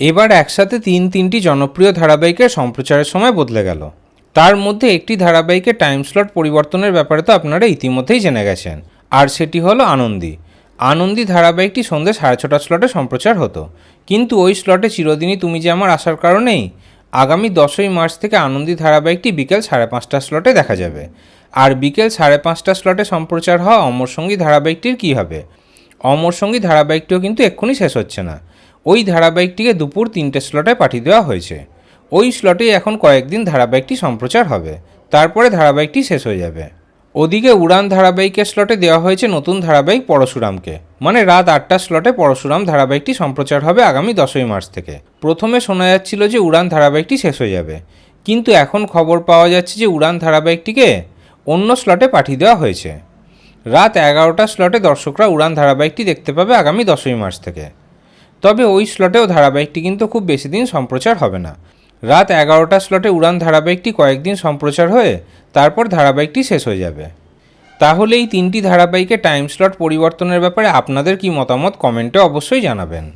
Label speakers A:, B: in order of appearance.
A: এবার একসাথে তিন তিনটি জনপ্রিয় ধারাবাহিকের সম্প্রচারের সময় বদলে গেল। তার মধ্যে একটি ধারাবাহিকের টাইম স্লট পরিবর্তনের ব্যাপারে তো আপনারা ইতিমধ্যেই জেনে গেছেন, আর সেটি হলো আনন্দী। আনন্দী ধারাবাহিকটি সন্ধ্যে সাড়ে ছটা স্লটে সম্প্রচার হতো। কিন্তু ওই স্লটে চিরদিনই তুমি যে আমার আসার কারণেই, আগামী দশই মার্চ থেকে আনন্দী ধারাবাহিকটি বিকেল সাড়ে পাঁচটা স্লটে দেখা যাবে। আর বিকেল সাড়ে পাঁচটা স্লটে সম্প্রচার হওয়া অমর সঙ্গী ধারাবাহিকটির কী হবে? অমর সঙ্গী ধারাবাহিকটিও কিন্তু এক্ষুনি শেষ হচ্ছে না। ওই ধারাবাহিকটিকে দুপুর তিনটে স্লটে পাঠিয়ে দেওয়া হয়েছে। ওই স্লটেই এখন কয়েকদিন ধারাবাহিকটি সম্প্রচার হবে। তারপরে ধারাবাহিকটি শেষ হয়ে যাবে। ওদিকে উড়ান ধারাবাহিকের স্লটে দেওয়া হয়েছে নতুন ধারাবাহিক পরশুরামকে। মানে রাত আটটার স্লটে পরশুরাম ধারাবাহিকটি সম্প্রচার হবে আগামী দশই মার্চ থেকে। প্রথমে শোনা যাচ্ছিল যে উড়ান ধারাবাহিকটি শেষ হয়ে যাবে। কিন্তু এখন খবর পাওয়া যাচ্ছে যে উড়ান ধারাবাহিকটিকে অন্য স্লটে পাঠিয়ে দেওয়া হয়েছে। রাত এগারোটা স্লটে দর্শকরা উড়ান ধারাবাহিকটি দেখতে পাবে আগামী দশই মার্চ থেকে। তবে ওই স্লটেও ধারাবাহিকটি কিন্তু খুব বেশি দিন সম্প্রচার হবে না। রাত এগারোটা স্লটে উড়ান ধারাবাহিকটি কয়েকদিন সম্প্রচার হয়ে তারপর ধারাবাহিকটি শেষ হয়ে যাবে। তাহলে এই তিনটি ধারাবাহিকের টাইম স্লট পরিবর্তনের ব্যাপারে আপনাদের কি মতামত কমেন্টে অবশ্যই জানাবেন।